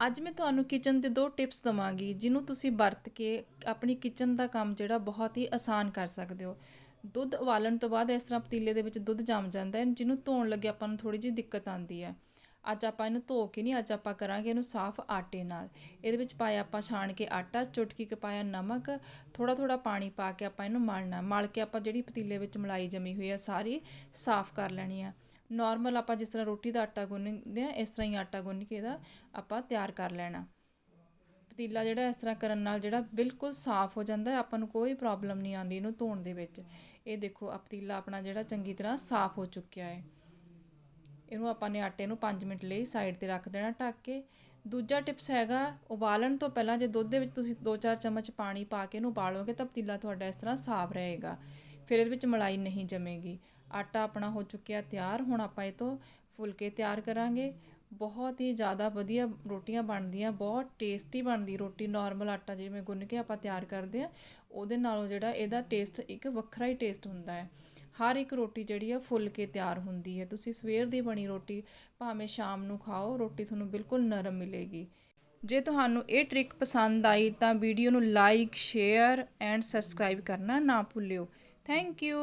ਅੱਜ ਮੈਂ ਤੁਹਾਨੂੰ ਕਿਚਨ ਦੇ ਦੋ ਟਿਪਸ ਦਵਾਂਗੀ, ਜਿਹਨੂੰ ਤੁਸੀਂ ਵਰਤ ਕੇ ਆਪਣੀ ਕਿਚਨ ਦਾ ਕੰਮ ਜਿਹੜਾ ਬਹੁਤ ਹੀ ਆਸਾਨ ਕਰ ਸਕਦੇ ਹੋ। ਦੁੱਧ ਉਬਾਲਣ ਤੋਂ ਬਾਅਦ ਇਸ ਤਰ੍ਹਾਂ ਪਤੀਲੇ ਦੇ ਵਿੱਚ ਦੁੱਧ ਜੰਮ ਜਾਂਦਾ ਹੈ, ਜਿਹਨੂੰ ਧੋਣ ਲੱਗੇ ਆਪਾਂ ਨੂੰ ਥੋੜੀ ਜਿਹੀ ਦਿੱਕਤ ਆਉਂਦੀ ਹੈ। ਅੱਜ ਆਪਾਂ ਇਹਨੂੰ ਧੋ ਕੇ ਨਹੀਂ ਅੱਜ ਆਪਾਂ ਕਰਾਂਗੇ ਇਹਨੂੰ ਸਾਫ਼ ਆਟੇ ਨਾਲ। ਇਹਦੇ ਵਿੱਚ ਪਾਇਆ ਆਪਾਂ ਛਾਣ ਕੇ ਆਟਾ, ਚੁਟਕੀ ਕ ਪਾਇਆ ਨਮਕ ਥੋੜਾ ਥੋੜਾ ਪਾਣੀ ਪਾ ਕੇ ਆਪਾਂ ਇਹਨੂੰ ਮਲਣਾ। ਮਲ ਕੇ ਆਪਾਂ ਜਿਹੜੀ ਪਤੀਲੇ ਵਿੱਚ ਮਲਾਈ ਜਮੀ ਹੋਈ ਆ ਸਾਰੀ ਸਾਫ਼ ਕਰ ਲੈਣੀ ਆ ਨਾਰਮਲ ਆਪਾਂ ਜਿਸ ਤਰ੍ਹਾਂ ਰੋਟੀ ਦਾ ਆਟਾ ਗੁੰਨਦੇ ਆ ਇਸ ਤਰ੍ਹਾਂ ਹੀ ਆਟਾ ਗੁੰਨ ਕੇ ਇਹਦਾ ਆਪਾਂ ਤਿਆਰ ਕਰ ਲੈਣਾ। ਪਤੀਲਾ ਜਿਹੜਾ ਇਸ ਤਰ੍ਹਾਂ ਕਰਨ ਨਾਲ ਜਿਹੜਾ ਬਿਲਕੁਲ ਸਾਫ਼ ਹੋ ਜਾਂਦਾ ਹੈ, ਆਪਾਂ ਨੂੰ ਕੋਈ ਪ੍ਰੋਬਲਮ ਨਹੀਂ ਆਉਂਦੀ ਇਹਨੂੰ ਧੋਣ ਦੇ ਵਿੱਚ। ਇਹ ਦੇਖੋ ਆ ਪਤੀਲਾ ਆਪਣਾ ਜਿਹੜਾ ਚੰਗੀ ਤਰ੍ਹਾਂ ਸਾਫ਼ ਹੋ ਚੁੱਕਿਆ ਹੈ। ਇਹਨੂੰ ਆਪਾਂ ਨੇ ਆਟੇ ਨੂੰ 5 ਮਿੰਟ ਲਈ ਸਾਈਡ ਤੇ ਰੱਖ ਦੇਣਾ ਢੱਕ ਕੇ। ਦੂਜਾ ਟਿਪਸ ਹੈਗਾ, ਉਬਾਲਣ ਤੋਂ ਪਹਿਲਾਂ ਜੇ ਦੁੱਧ ਦੇ ਵਿੱਚ ਤੁਸੀਂ 2-4 ਚਮਚ ਪਾਣੀ ਪਾ ਕੇ ਇਹਨੂੰ ਉਬਾਲੋਗੇ ਤਾਂ ਪਤੀਲਾ ਤੁਹਾਡਾ ਇਸ ਤਰ੍ਹਾਂ ਸਾਫ਼ ਰਹੇਗਾ। ਫਿਰ ਇਹਦੇ ਵਿੱਚ ਮਲਾਈ ਨਹੀਂ ਜਮੇਗੀ। ਆਟਾ ਆਪਣਾ ਹੋ ਚੁੱਕਿਆ ਤਿਆਰ, ਹੁਣ ਆਪਾਂ ਇਹ ਤੋਂ ਫੁਲਕੇ ਤਿਆਰ ਕਰਾਂਗੇ। ਬਹੁਤ ਹੀ ਜ਼ਿਆਦਾ ਵਧੀਆ ਰੋਟੀਆਂ ਬਣਦੀਆਂ, ਬਹੁਤ ਟੇਸਟੀ ਬਣਦੀ ਰੋਟੀ ਨਾਰਮਲ ਆਟਾ ਜਿਵੇਂ ਗੁੰਨ ਕੇ ਆਪਾਂ ਤਿਆਰ ਕਰਦੇ ਆ ਉਹਦੇ ਨਾਲੋਂ ਜਿਹੜਾ ਇਹਦਾ ਟੇਸਟ ਇੱਕ ਵੱਖਰਾ ਹੀ ਟੇਸਟ ਹੁੰਦਾ ਹੈ। ਹਰ ਇੱਕ ਰੋਟੀ ਜਿਹੜੀ ਆ ਫੁੱਲ ਕੇ ਤਿਆਰ ਹੁੰਦੀ ਹੈ। ਤੁਸੀਂ ਸਵੇਰ ਦੀ ਬਣੀ ਰੋਟੀ ਭਾਵੇਂ ਸ਼ਾਮ ਨੂੰ ਖਾਓ, ਰੋਟੀ ਤੁਹਾਨੂੰ ਬਿਲਕੁਲ ਨਰਮ ਮਿਲੇਗੀ। ਜੇ ਤੁਹਾਨੂੰ ਇਹ ਟ੍ਰਿਕ ਪਸੰਦ ਆਈ ਤਾਂ ਵੀਡੀਓ ਨੂੰ ਲਾਈਕ ਸ਼ੇਅਰ ਐਂਡ ਸਬਸਕ੍ਰਾਈਬ ਕਰਨਾ ਨਾ ਭੁੱਲਿਓ। Thank you